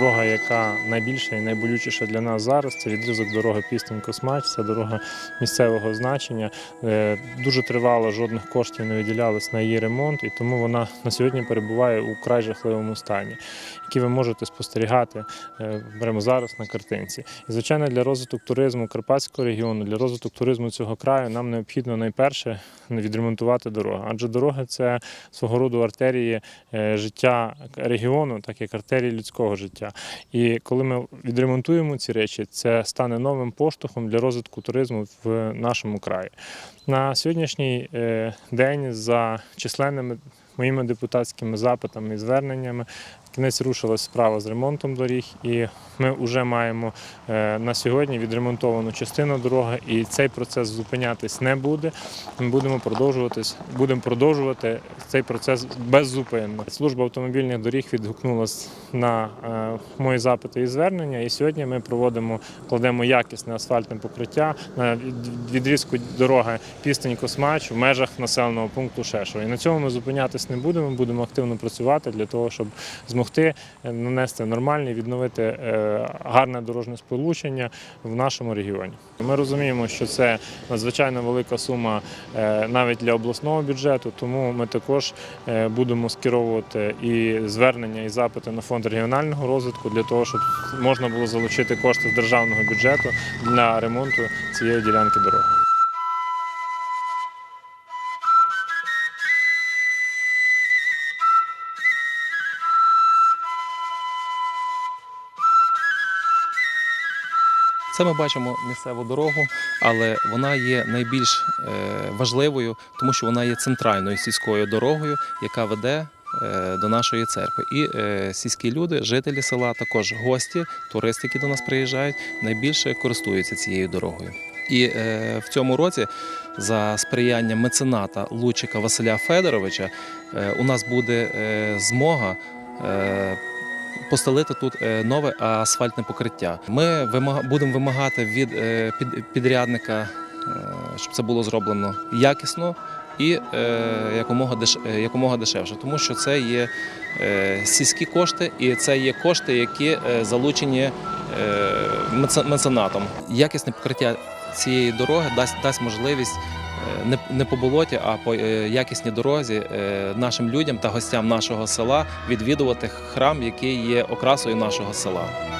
дорога, яка найбільша і найболючіша для нас зараз, це відрізок дороги пістень Космач, це дорога місцевого значення. Е, Дуже тривало, жодних коштів не виділялось на її ремонт, і тому вона на сьогодні перебуває у край жахливому стані, який ви можете спостерігати е, прямо зараз на картинці. І звичайно, для розвитку туризму Карпатського регіону, для розвитку туризму цього краю нам необхідно найперше відремонтувати дорогу. Адже дороги це свого роду артерії е, життя регіону, так як артерії людського життя. І коли ми відремонтуємо ці речі, це стане новим поштовхом для розвитку туризму в нашому краї. На сьогоднішній е, день за численними моїми депутатськими запитами і зверненнями кінець рушилась справа з ремонтом доріг, і ми вже маємо е, на сьогодні відремонтовану частину дороги, і цей процес зупинятись не буде. Ми будемо продовжуватись, будемо продовжувати цей процес беззупинно. Служба автомобільних доріг відгукнулась на е, мої запити і звернення. І сьогодні ми проводимо, кладемо якісне асфальтне покриття на відрізку дороги пістень Космач в межах населеного пункту Шешово. І на цьому ми зупинятись не будемо. Будемо активно працювати для того, щоб змогти е, нанести нормальне, відновити е, гарне дорожнє сполучення в нашому регіоні. Ми розуміємо, що це надзвичайно велика сума е, навіть для обласного бюджету, тому ми також будемо скеровувати і звернення, і запити на фонд регіонального розвитку для того, щоб можна було залучити кошти з державного бюджету для ремонту цієї ділянки дороги. Це ми бачимо місцеву дорогу, але вона є найбільш е, важливою, тому що вона є центральною сільською дорогою, яка веде е, до нашої церкви. І е, сільські люди, жителі села, також гості, туристи, які до нас приїжджають, найбільше користуються цією дорогою. І в цьому році, за сприяння мецената Лучика Василя Федоровича, у нас буде змога. Постелити тут е, нове асфальтне покриття. Ми будемо вимагати від е, підрядника, е, щоб це було зроблено якісно і якомога, деш, якомога дешевше, тому що це є сільські кошти, і це є кошти, які залучені меценатом. Якісне покриття цієї дороги дасть, дасть можливість. Е, Не, не по болоті, а по е, якісній дорозі е, нашим людям та гостям нашого села відвідувати храм, який є окрасою нашого села.